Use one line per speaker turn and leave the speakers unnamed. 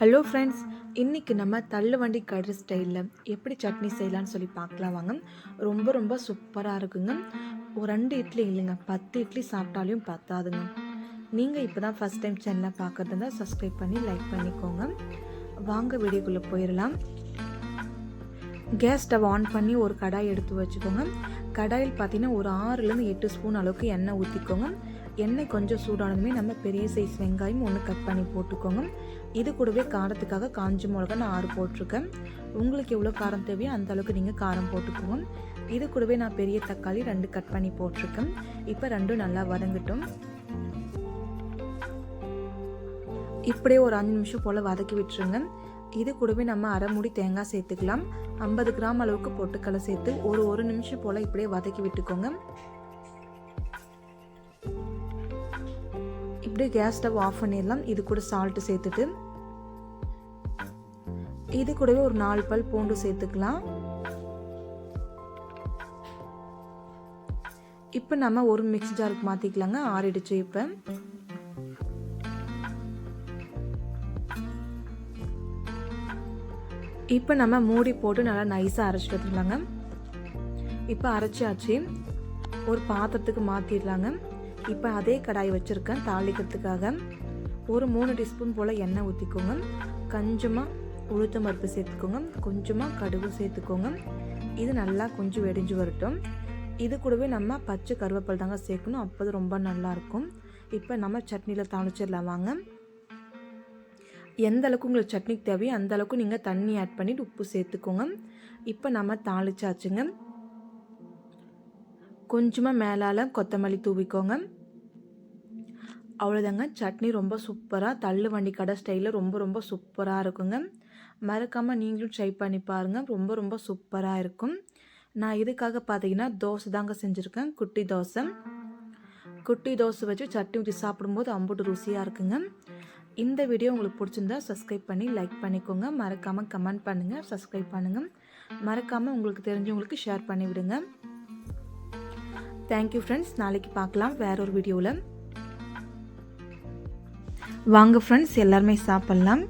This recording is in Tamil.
ஹலோ ஃப்ரெண்ட்ஸ் இன்றைக்கி நம்ம தள்ளுவண்டி கடை ஸ்டைலில் எப்படி சட்னி செய்யலாம்னு சொல்லி பார்க்கலாம் வாங்க. ரொம்ப ரொம்ப சூப்பராக இருக்குங்க. ஒரு ரெண்டு இட்லி இல்லைங்க. பத்து இட்லி சாப்பிட்டாலையும் பத்தாதுங்க. நீங்கள் இப்போ தான் ஃபஸ்ட் டைம் சேனலை பார்க்குறதுனா சப்ஸ்கிரைப் பண்ணி லைக் பண்ணிக்கோங்க. வாங்க வீடியோக்குள்ளே போயிடலாம். கேஸ் ஸ்டவ் ஆன் பண்ணி ஒரு கடாய் எடுத்து வச்சுக்கோங்க. கடாயில் பார்த்தீங்கன்னா ஒரு ஆறுலேருந்து எட்டு ஸ்பூன் அளவுக்கு எண்ணெய் ஊற்றிக்கோங்க எண்ணெய் கொஞ்சம் சூடானதுமே நம்ம பெரிய சைஸ் வெங்காயம் ஒன்று கட் பண்ணி போட்டுக்கோங்க. இது கூடவே காரத்துக்காக காஞ்ச மிளகா நான் ஆறு போட்டிருக்கேன். உங்களுக்கு எவ்வளோ காரம் தேவையோ அந்த அளவுக்கு நீங்கள் காரம் போட்டுக்கோங்க. இது கூடவே நான் பெரிய தக்காளி ரெண்டு கட் பண்ணி போட்டிருக்கேன். இப்போ ரெண்டும் நல்லா வதங்கட்டும். இப்படியே ஒரு அஞ்சு நிமிஷம் போல் வதக்கி விட்டுருங்க. இது கூடவே நம்ம அரை மூடி தேங்காய் சேர்த்துக்கலாம். ஐம்பது கிராம் அளவுக்கு பொட்டுக்கடலை சேர்த்து ஒரு ஒரு நிமிஷம் போல் இப்படியே வதக்கி விட்டுக்கோங்க. இப்படியே கேஸ் ஸ்டவ் ஆஃப் பண்ணிடலாம். இது கூட சால்ட்டு சேர்த்துட்டு. இது கூடவே ஒரு நாலு பல் பூண்டு சேர்த்துக்கலாம். இப்போ நம்ம ஒரு மிக்ஸ் ஜாருக்கு மாற்றிக்கலாங்க ஆறிடுச்சு இப்போ. இப்போ நம்ம மூடி போட்டு நல்லா நைஸாக அரைச்சிட்டு எடுத்துக்கலாங்க இப்போ அரைச்சாச்சு. ஒரு பாத்திரத்துக்கு மாற்றிடலாங்க இப்போ அதே கடாய் வச்சுருக்கேன் தாளிக்கிறதுக்காக. ஒரு மூணு டீஸ்பூன் போல் எண்ணெய் ஊற்றிக்கோங்க கொஞ்சமாக உளுத்தம் பருப்பு சேர்த்துக்கோங்க. கொஞ்சமாக கடுகு சேர்த்துக்கோங்க. இது நல்லா கொஞ்சம் வெடிஞ்சு வரட்டும். இது கூடவே நம்ம பச்சை கருவேப்பில் தாங்க சேர்க்கணும். அப்போது ரொம்ப நல்லாயிருக்கும் இப்போ நம்ம சட்னியில் தாளிச்சிடலாம் வாங்க. எந்த அளவுக்கு உங்களுக்கு சட்னிக்கு தேவையோ அந்த அளவுக்கு நீங்கள் தண்ணி ஆட் பண்ணிவிட்டு உப்பு சேர்த்துக்கோங்க. இப்போ நம்ம தாளிச்சாச்சுங்க. கொஞ்சமாக மேலால் கொத்தமல்லி தூவிக்கோங்க. அவ்வளோதாங்க சட்னி ரொம்ப சூப்பராக தள்ளு வண்டி கடை ஸ்டைலில் ரொம்ப ரொம்ப சூப்பராக இருக்குங்க. மறக்காமல் நீங்களும் ட்ரை பண்ணி பாருங்கள் ரொம்ப ரொம்ப சூப்பராக இருக்கும். நான் இதுக்காக பார்த்தீங்கன்னா தோசை தாங்க செஞ்சுருக்கேன். குட்டி தோசை. குட்டி தோசை வச்சு சட்னி ஊற்றி சாப்பிடும்போது அம்புட்டு ருசியாக இருக்குங்க. இந்த வீடியோ உங்களுக்கு பிடிச்சிருந்தா சப்ஸ்கிரைப் பண்ணி லைக் பண்ணிக்கோங்க. மறக்காமல் கமெண்ட் பண்ணுங்கள் சப்ஸ்கிரைப் பண்ணுங்கள் மறக்காமல் உங்களுக்கு தெரிஞ்சவங்களுக்கு ஷேர் பண்ணி விடுங்க தேங்க்யூ ஃப்ரெண்ட்ஸ் நாளைக்கு பார்க்கலாம். வேற ஒரு வீடியோவில் வாங்க ஃப்ரெண்ட்ஸ் எல்லாருமே சாப்பிட்லாம்.